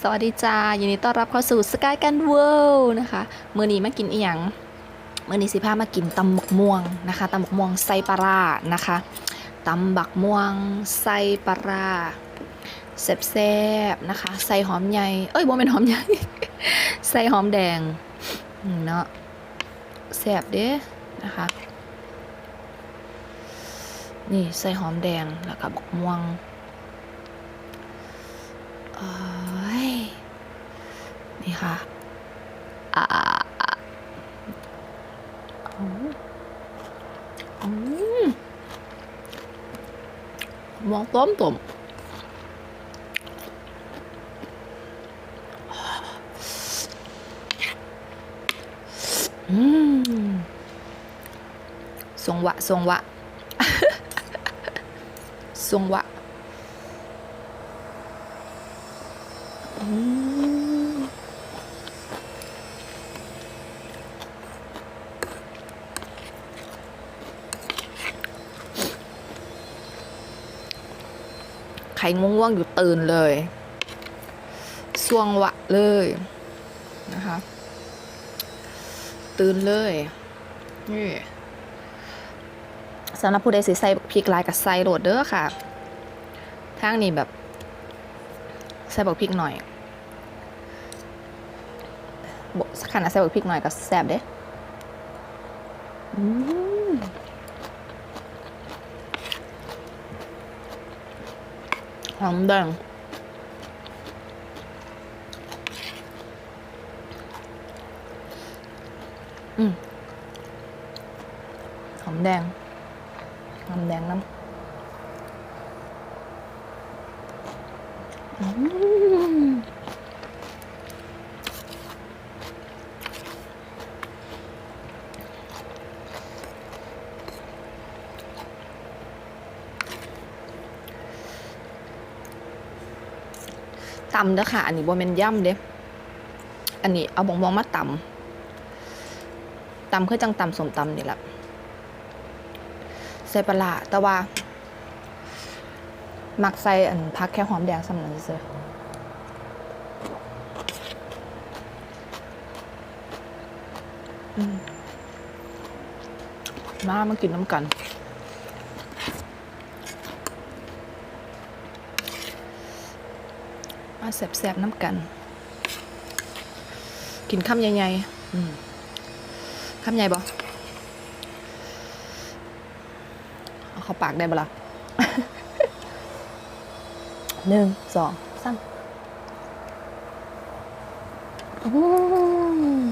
สวัสดีจ้ายินดีต้อนรับเข้าสู่สกายกันเวิลด์นะคะมื้อนี้มากินอีหยังมื้อนี้สิพามากินตำบักม่วงนะคะตำบักม่วงไส้ปลารานะคะตำบักม่วงไส้ปลาราแซ่บๆนะคะ ใส่หอมใหญ่เอ้ยบ่เป็นหอมใหญ่ใส่หอมแดงเนาะแซ่บเด้นะคะนี่ใส่หอมแดงแล้วก็บักม่วง เอ้ย นี่ค่ะอ่าอืมอืมองต้มต้มทรงวะทรงวะทรงวะอืม รง่วงๆอยู่ตื่นเลยสวงวะเลยนะคะ ตื่นเลยนี่สำหรับผู้ใดสิใส่พริกลายกับใส่โรดเด้อค่ะทางนี้แบบ ใส่บักพริกหน่อยขนาดใส่บักพริกหน่อยก็แซ่บเด้อืม หอมแดงอืมหอมแดง หอมแดงน้ำ อืม ตำเด้อค่ะ อันนี้บ่แม่นย่ำเด้อันนี้เอาบองบองมาตำตำคือจังตำสมตำนี่แหละใส่ปลาแต่ว่ามักใส่อันพักแค่หอมแดงสำนันซื้ออืมมามากินน้ำกัน มา แสบๆน้ำกัน กินคำใหญ่ๆอืมคำใหญ่บ่เอาเข้าปากได้บ่ล่ะหนึ่งสองสามอืม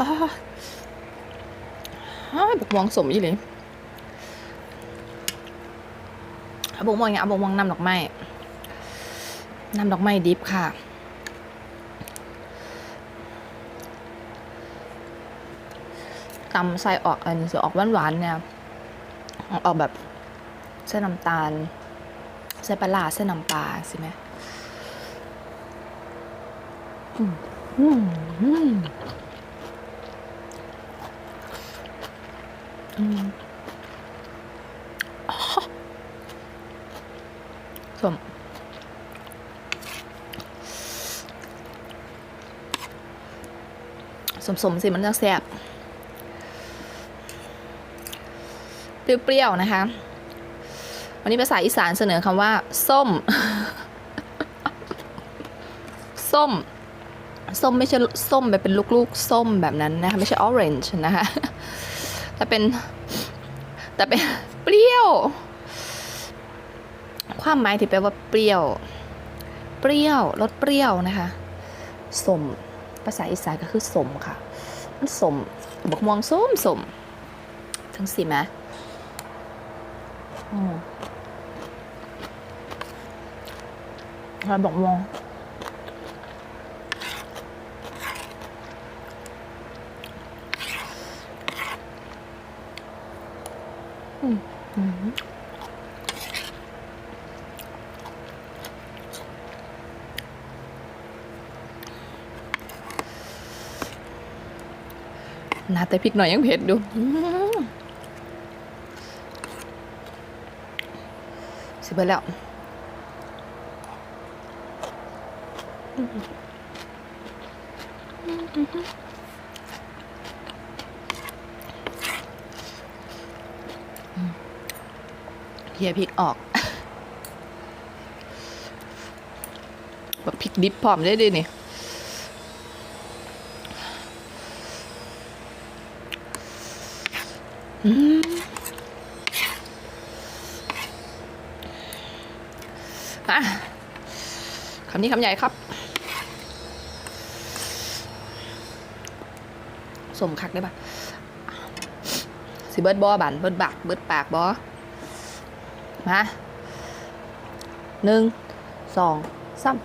อืมอ่าอ่าบุกมองสมอีเลยอาบกม่วงเนี่ยเอาบกม่วงนำดอกไม้นำดอกไม้ดิบค่ะตำใส่ออกอันนี้จะออกหวานๆเนี่ยออกแบบเส้นน้ำตาลใส่ปลาเส้นน้ำปลาใช่ไหมอืมอืมอืมอืม สมสมสมสิมันจะแซ่บเปรี้ยวๆนะคะ วันนี้ภาษาอีสานเสนอคำว่า ส้ม ส้ม ส้มไม่ใช่ส้มแบบเป็นลูกๆ ส้มแบบนั้นนะคะ ไม่ใช่ orange นะคะ แต่เป็น แต่เป็นเปรี้ยว ความหมายที่แปลว่าเปรี้ยว เปรี้ยวรสเปรี้ยวนะคะสมภาษาอีสานก็คือสมค่ะ มันสมบกม่วงส้มสมทั้งสี่ไหมอืมแล้วบอกม่วง นาแต่พริกหน่อยยังเผ็ดดูสิบแล้วอืม เฮียพริกออกแบบพริกดิบพร้อมได้ด้วยนี่อืมอะคำนี้คำใหญ่ครับ สมคักได้ปะสิเบิร์ดบอบันเบิร์ดบักเบิร์ดปากบอ มาหนึ่งสองสาม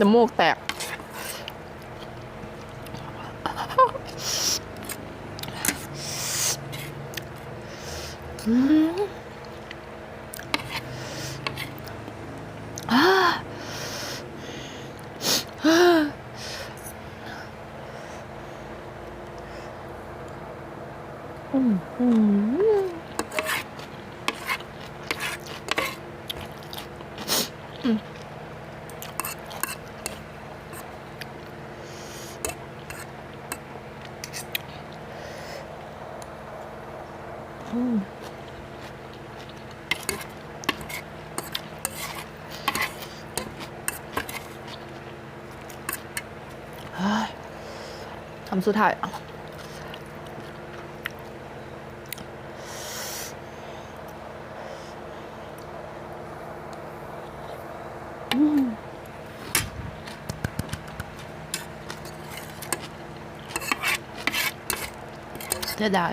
น้ำมูกแตก อืมอ่าอ่าอืมอืมอืมอืม เฮ้ย คำสุดท้ายอืมเสียดาย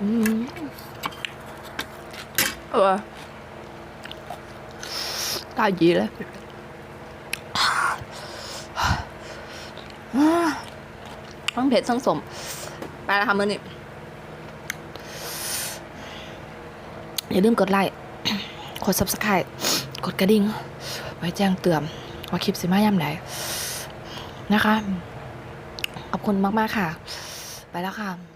อืม เออตายยีเลยทั้งเผ็ดทั้งสม ไปแล้วค่ะมือนี่อย่าลืมกดไลค์ กด subscribe กดกระดิ่ง ไว้แจ้งเตือนว่าคลิปสิมาย่ามใดนะคะ ขอบคุณมาก ๆ ค่ะ ไปแล้วค่ะ